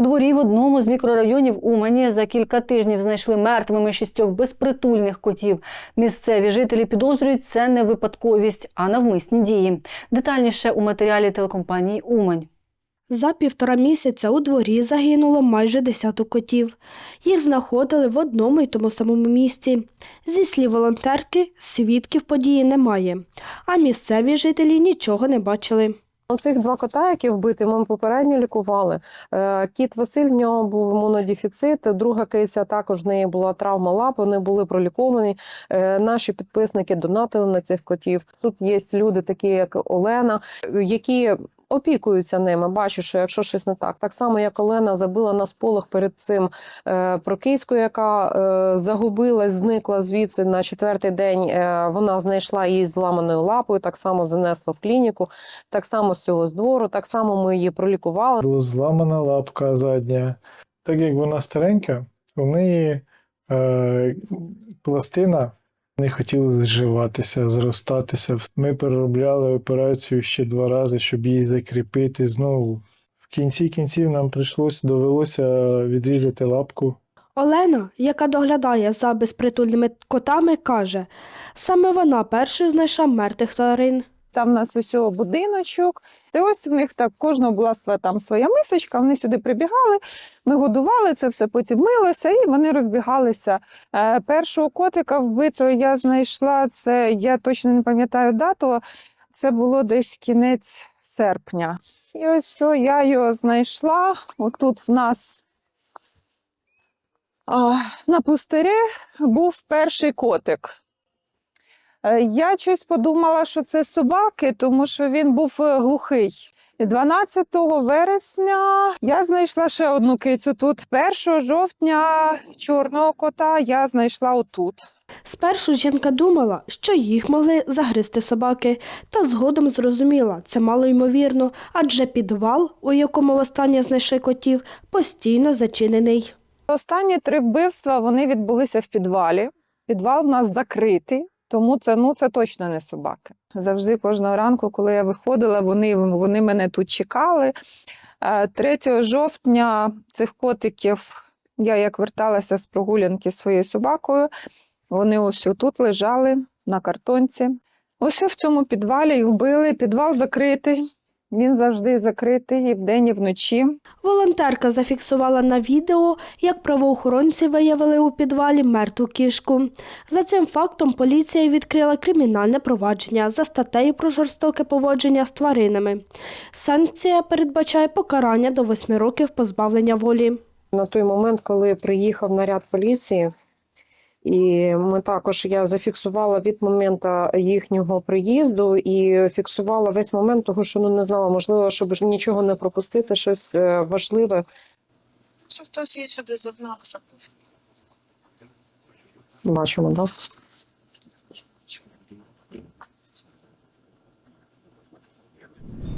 У дворі в одному з мікрорайонів Умані за кілька тижнів знайшли мертвими шістьох безпритульних котів. Місцеві жителі підозрюють це не випадковість, а навмисні дії. Детальніше у матеріалі телекомпанії Умань. За півтора місяця у дворі загинуло майже десяток котів. Їх знаходили в одному й тому самому місці. Зі слів волонтерки, свідків події немає, а місцеві жителі нічого не бачили. Оцих два кота, які вбиті, ми попередньо лікували. Е, Кіт Василь в нього був імунодефіцит. Друга киця також в неї була травма лап. Вони були проліковані. Е, Наші підписники донатили на цих котів. Тут є люди, такі як Олена, е, які. Опікуються ними, бачу, що якщо щось не так, так само як Олена забила на сполох перед цим е, про яка е, загубилась, зникла звідси на четвертий день. Е, вона знайшла її зламаною лапою, так само занесла в клініку. Так само з цього з двору, так само ми її пролікували. Була зламана лапка задня. Так як вона старенька, у неї е, пластина не хотіли зживатися, зростатися. Ми переробляли операцію ще два рази, щоб її закріпити знову. В кінці кінців нам прийшлося, довелося відрізати лапку. Олена, яка доглядає за безпритульними котами, каже, саме вона першою знайшла мертвих тварин. Там у нас усього будиночок. І ось в них так кожного була там своя мисочка. Вони сюди прибігали, ми годували це все, потім милося, і вони розбігалися. Е, першого котика вбитого я знайшла. Це я точно не пам'ятаю дату. Це було десь кінець серпня. І ось що я його знайшла. Отут в нас а, на пустирі був перший котик. Е, Я щось подумала, що це собаки, тому що він був е, глухий. І 12 вересня я знайшла ще одну кицю тут. 1 жовтня чорного кота я знайшла отут. Спершу жінка думала, що їх могли загризти собаки, та згодом зрозуміла, це мало ймовірно, адже підвал, у якому востаннє знайшли котів, постійно зачинений. Останні три вбивства вони відбулися в підвалі. Підвал в нас закритий, тому це, ну, це точно не собаки. Завжди кожного ранку, коли я виходила, вони, вони мене тут чекали. Е, 3 жовтня цих котиків я як верталася з прогулянки своєю собакою. Вони ось тут лежали на картонці. Ось в цьому підвалі їх вбили. Підвал закритий. Він завжди закритий і вдень, і вночі. Волонтерка зафіксувала на відео, як правоохоронці виявили у підвалі мертву кішку. За цим фактом поліція відкрила кримінальне провадження за статтею про жорстоке поводження з тваринами. Санкція передбачає покарання до восьми років позбавлення волі. На той момент, коли приїхав наряд поліції, і ми також я зафіксувала від моменту їхнього приїзду і фіксувала весь момент, того що ну не знала, можливо, щоб нічого не пропустити, щось е, важливе. Що хтось її сюди загнав, забув. Бачимо, так? Да?